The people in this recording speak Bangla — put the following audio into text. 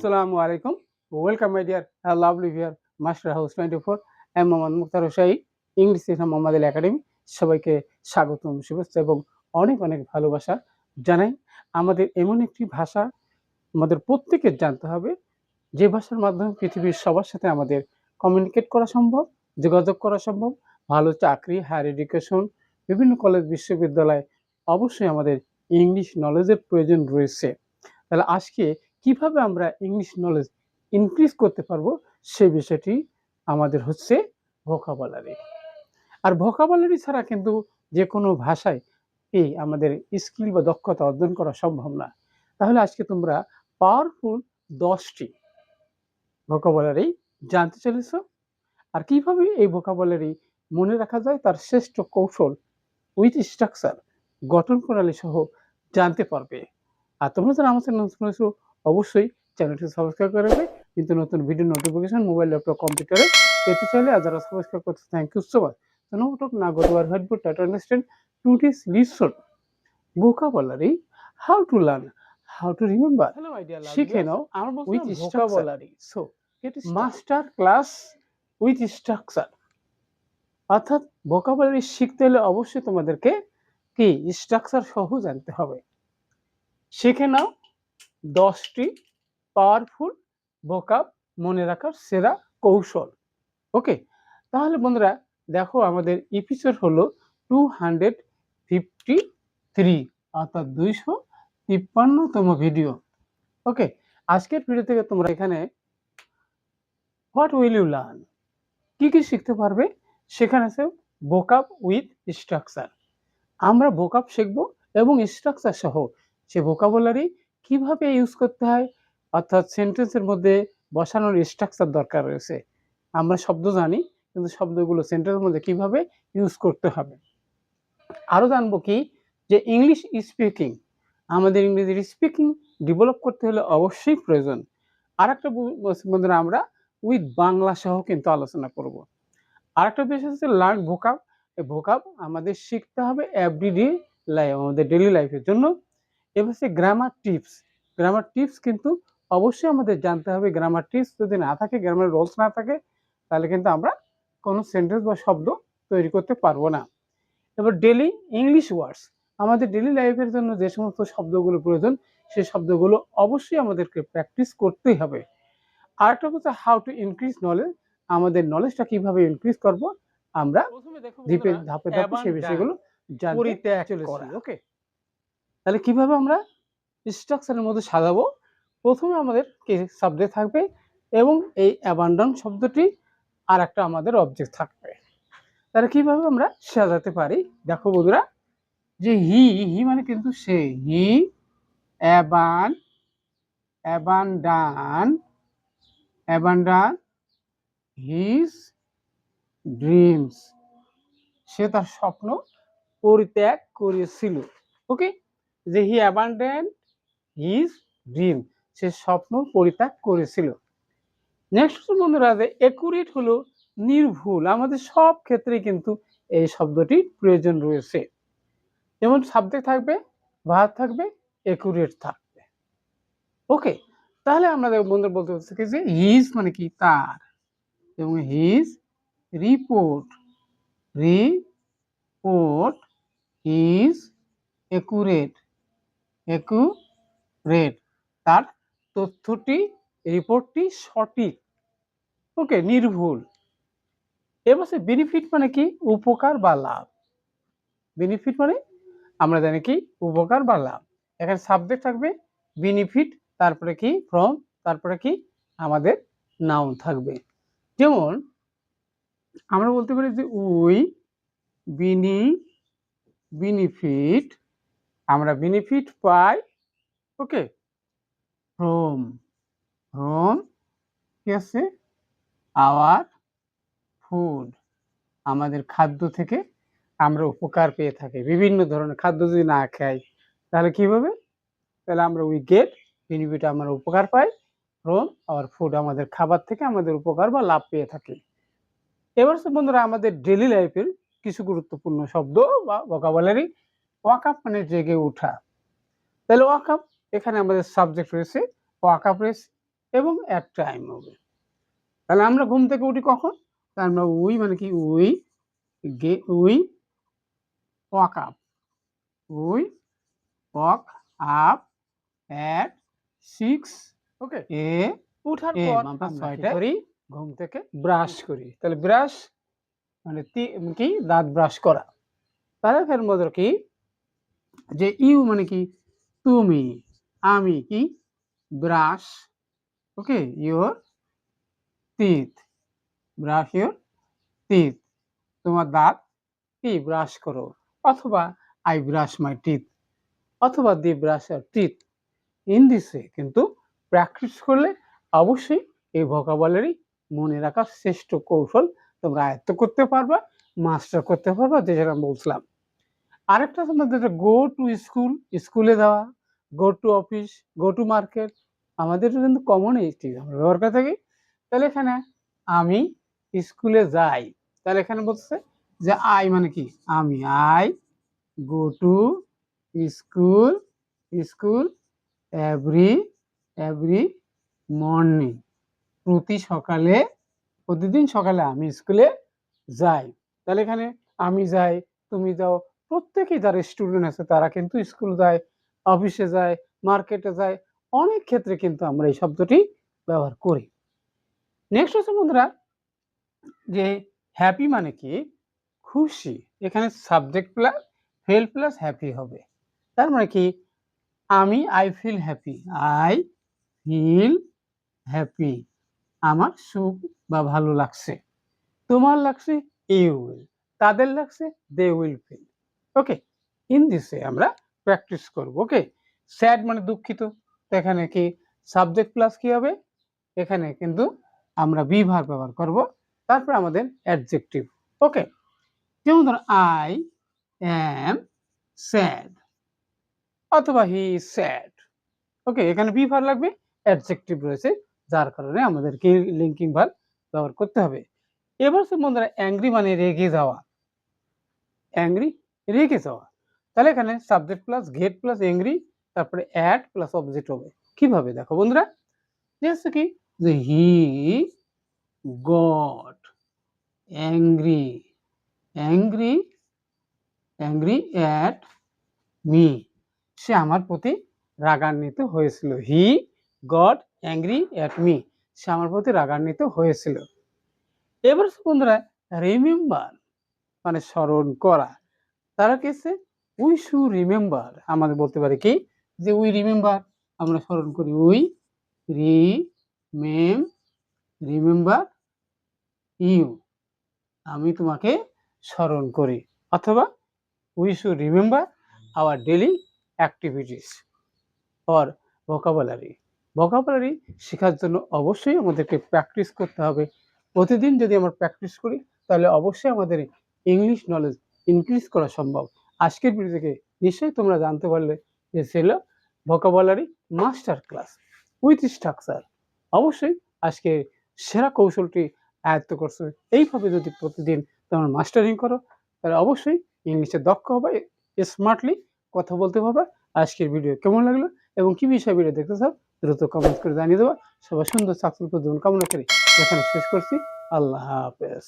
আসসালামু আলাইকুম। Welcome my dear lovely viewer master house twenty four M Mohammad Mukhtar Hossain English Islam Mohammad Ali academy সবাইকে স্বাগতম, শুভেচ্ছা এবং অনেক অনেক ভালোবাসা জানাই। আমাদের এমন একটি ভাষা আমাদের প্রত্যেকের জানতে হবে, যে ভাষার মাধ্যমে পৃথিবীর সবার সাথে আমাদের কমিউনিকেট করা সম্ভব, যোগাযোগ করা সম্ভব, ভালো চাকরি হায়ার এডুকেশন বিভিন্ন কলেজ বিশ্ববিদ্যালয় অবশ্যই আমাদের ইংলিশ নলেজের প্রয়োজন রয়েছে। তাহলে আজকে কীভাবে আমরা ইংলিশ নলেজ ইনক্রিজ করতে পারব সেই বিষয়টি আমাদের হচ্ছে ভোকাবুলারি আর ভোকাবুলারি ছাড়া কিন্তু যে কোনো ভাষায় এই আমাদের স্কিল বা দক্ষতা অর্জন করা সম্ভব না। তাহলে আজকে তোমরা পাওয়ারফুল দশটি ভোকাবুলারি জানতে চলেছ। আর কীভাবে এই ভোকাবুলারি মনে রাখা যায় তার শ্রেষ্ঠ কৌশল উইথ স্ট্রাকচার গঠন প্রণালী সহ জানতে পারবে। আর তোমরা যারা নতুন হয়েছো, অবশ্যই চ্যানেলটি সাবস্ক্রাইব করে রাখবে। কিন্তু নতুন ভিডিও নোটিফিকেশন মোবাইল ল্যাপটপ কম্পিউটারে পেতে চাইলে আর যারা সাবস্ক্রাইব করতে থ্যাংক ইউ সো মাচ তো নো টক না গো টু আর head boot tata understand to this listen learn how to remember Hello, my dear শিখে নাও. So, get started. Master class with structure অর্থাৎ ভোকাবুলারি শিখতে হলে অবশ্যই তোমাদেরকে কি? স্ট্রাকচার সহ জানতে হবে। শিখে নাও। দশটি পাওয়ারফুল ভোকাব মনে রাখার সেরা কৌশল। ওকে তাহলে বন্ধুরা, দেখো আমাদের এপিসোড হলো টু হান্ড্রেড ফিফটি থ্রি অর্থাৎ দুইশো তিপ্পান্নতম ভিডিও ওকে আজকের ভিডিও থেকে তোমরা এখানে হোয়াট উইল ইউ লার্ন কি কি শিখতে পারবে? সেখানে আছে বোকাপ উইথ স্ট্রাকচার আমরা বোকাপ শিখব এবং স্ট্রাকচার সহ। সে ভোকাবুলারি কীভাবে ইউজ করতে হয়? অর্থাৎ সেন্টেন্সের মধ্যে বসানোর স্ট্রাকচার দরকার রয়েছে। আমরা শব্দ জানি, কিন্তু শব্দগুলো সেন্টেন্সের মধ্যে কীভাবে ইউজ করতে হবে? আরও জানব কি, যে ইংলিশ স্পিকিং আমাদের ইংরেজির স্পিকিং ডেভেলপ করতে হলে অবশ্যই প্রয়োজন। আর একটা বন্ধুরা, আমরা উইথ বাংলা সহ কিন্তু আলোচনা করব। আর একটা বিষয় হচ্ছে লার্ন ভোকাব ভোকাব আমাদের শিখতে হবে এভরিডে লাইফ আমাদের ডেলি লাইফের জন্য। এবার হচ্ছে গ্রামার টিপস গ্রামার টিপস কিন্তু অবশ্যই আমাদের জানতে হবে। গ্রামার টিপস যদি না থাকে গ্রামার রোলস না থাকে তাহলে কিন্তু আমরা কোনো সেন্টেন্স বা শব্দ তৈরি করতে পারব না। এবার ডেলি ইংলিশ ওয়ার্ডস আমাদের ডেলি লাইফের জন্য যে সমস্ত শব্দগুলো প্রয়োজন সেই শব্দগুলো অবশ্যই আমাদেরকে প্র্যাকটিস করতেই হবে। আরেকটা হচ্ছে হাউ টু ইনক্রিজ নলেজ আমাদের নলেজটা কীভাবে ইনক্রিজ করব আমরা ধাপে ধাপে ধাপে সেই বিষয়গুলো জানতে চলেছি ওকে তাহলে কীভাবে আমরা স্ট্রাকচারের মধ্যে সাজাবো? প্রথমে আমাদের কি সাবজেক্ট থাকবে এবং এই অ্যাবান্ডন শব্দটি আর একটা আমাদের অবজেক্ট থাকবে। তাহলে কীভাবে আমরা সাজাতে পারি? দেখো বন্ধুরা, যে হি হি মানে কিন্তু সে, he aban abandon abandon his dreams সে তার স্বপ্ন পরিত্যাগ করেছিল। ওকে যে হি অ্যাবান্ডেন হিজ ড্রিম সে স্বপ্ন পরিত্যাগ করেছিল। নেক্সট বন্ধুরা, যে একুরেট হলো নির্ভুল। আমাদের সব ক্ষেত্রে কিন্তু এই শব্দটি প্রয়োজন রয়েছে। যেমন সাবজেক্ট থাকবে ভার থাকবে একুরেট থাকবে। ওকে তাহলে আমাদের বন্ধুরা বলতে হচ্ছে কি যে হিজ মানে কি তার? এবং his report report his accurate accurate তার তথ্যটি, রিপোর্টটি সঠিক। ওকে, নির্ভুল। এবার বেনিফিট মানে কি? উপকার বা লাভ। বেনিফিট মানে আমরা জানি কি? উপকার বা লাভ। এখানে সাবজেক্ট থাকবে বেনিফিট তারপরে কি? ফ্রম তারপরে কি? আমাদের নাউন থাকবে। যেমন, আমরা বলতে পারি যে উই বিনি বেনিফিট আমরা বেনিফিট পাই ওকে ফ্রম ফ্রম কি আছে? আওয়ার ফুড আমাদের খাদ্য থেকে আমরা উপকার পেয়ে থাকি। বিভিন্ন ধরনের খাদ্য যদি না খাই, তাহলে কি হবে? তাহলে আমরা উই গেট বেনিফিট আমরা উপকার পাই ফ্রম আওয়ার ফুড আমাদের খাবার থেকে আমাদের উপকার বা লাভ পেয়ে থাকি। এবার বন্ধুরা, আমাদের ডেলি লাইফের কিছু গুরুত্বপূর্ণ শব্দ বা ভোকাবুলারি ওয়াকাপ মানে জেগে ওঠা। তাহলে ওয়াকাপ এখানে আমাদের সাবজেক্ট রয়েছে ওয়াকাপ রয়েছে এবং অ্যাট টাইম হবে। তাহলে আমরা ঘুম থেকে উঠি কখন? তাহলে আমরা উই মানে কি? We gay we wake up. We wake up at six okay. এ উঠার পর আমরা ছয়টায় করি? ঘুম থেকে ব্রাশ করি। তাহলে ব্রাশ মানে কি? দাঁত ব্রাশ করা। তাহলে ফের মধ্যে কি? যে ইউ মানে কি? তুমি, আমি কি? Brush, okay, your teeth, brush your teeth. তোমার দাঁত কি? ব্রাশ করো। অথবা আই ব্রাশ মাই টিথ, অথবা দি ব্রাশ আর টিথ। ইন দিস কিন্তু প্র্যাকটিস করলে অবশ্যই এই ভোকাবুলারি মনে রাখার শ্রেষ্ঠ কৌশল তোমরা আয়ত্ত করতে পারবা, মাস্টার করতে পারবা যেটা আমি বলছিলাম। আরেকটা তোমাদের গো টু স্কুল স্কুলে যাওয়া go to office go to market আমাদের কিন্তু কমন এইটি আমরা ব্যবহার করে থাকি। তাহলে এখানে আমি স্কুলে যাই, তাহলে এখানে বলছে যে আই মানে কি? আমি I go to school school every every morning প্রতি সকালে, প্রতিদিন সকালে আমি স্কুলে যাই। তাহলে এখানে আমি যাই, তুমি যাও প্রত্যেকেই যারা স্টুডেন্ট আছে, তারা কিন্তু স্কুল যায় অফিসে যায় মার্কেটে যায়, অনেক ক্ষেত্রে কিন্তু আমরা এই শব্দটি ব্যবহার করি। নেক্সট হচ্ছে বন্ধুরা, যে হ্যাপি মানে কি? খুশি। এখানে subject plus feel plus happy হবে। তার মানে কি? আমি I feel happy I feel happy আমার সুখ বা ভালো লাগছে। তোমার লাগছে ইউ উইল তাদের লাগছে they will feel okay in দিসে আমরা প্র্যাকটিস করব ওকে স্যাড মানে দুঃখিত। তো এখানে কি সাবজেক্ট প্লাস কি হবে? এখানে কিন্তু আমরা বিভাগ ব্যবহার করব। তারপর আমাদের অ্যাডজেক্টিভ ওকে যেমন ধর আই অ্যাম স্যাড অথবা হি স্যাড ওকে এখানে বি ভার লাগবে অ্যাডজেক্টিভ রয়েছে, যার কারণে আমাদেরকে লিঙ্কিং ভার ব্যবহার করতে হবে। এবার সে বন্ধুরা অ্যাংরি মানে রেগে যাওয়া। অ্যাংরি রেগে যাওয়া তাহলে এখানে subject plus get plus angry তারপরে অ্যাড প্লাস অবজেক্ট হবে। কীভাবে? দেখো বন্ধুরা কি? যে he got angry angry angry at me সে আমার প্রতি রাগান্বিত হয়েছিল। He got angry at me সে আমার প্রতি রাগান্বিত হয়েছিল। এবার বন্ধুরা রিমেম্বার মানে স্মরণ করা। তারা কেসে উই শু রিমেম্বার। আমাদের বলতে পারি কি? যে উই রিমেম্বার, আমরা স্মরণ করি, উই রি মেম রিমেম্বার ইউ। আমি তোমাকে স্মরণ করি। অথবা, we should remember our daily activities for vocabulary. Vocabulary শেখার জন্য অবশ্যই আমাদেরকে প্র্যাকটিস করতে হবে। প্রতিদিন যদি আমরা প্র্যাকটিস করি, তাহলে অবশ্যই আমাদের ইংলিশ নলেজ ইনক্রিজ করা সম্ভব। আজকের ভিডিও থেকে নিশ্চয়ই তোমরা জানতে পারলে যে ছিল vocabulary master class with structure অবশ্যই আজকে সেরা কৌশলটি আয়ত্ত করছ। এইভাবে যদি প্রতিদিন তোমরা মাস্টারিং করো, তাহলে অবশ্যই ইংলিশে দক্ষ হবে স্মার্টলি কথা বলতে পারবে। আজকের ভিডিও কেমন লাগল এবং কি বিষয়ে ভিডিও দেখতে চাও, দ্রুত কমেন্ট করে জানিয়ে দেওয়া সবাই সুন্দর, সাকসেসফুল জীবন কামনা করি। এখানে শেষ করছি। আল্লাহ হাফেজ।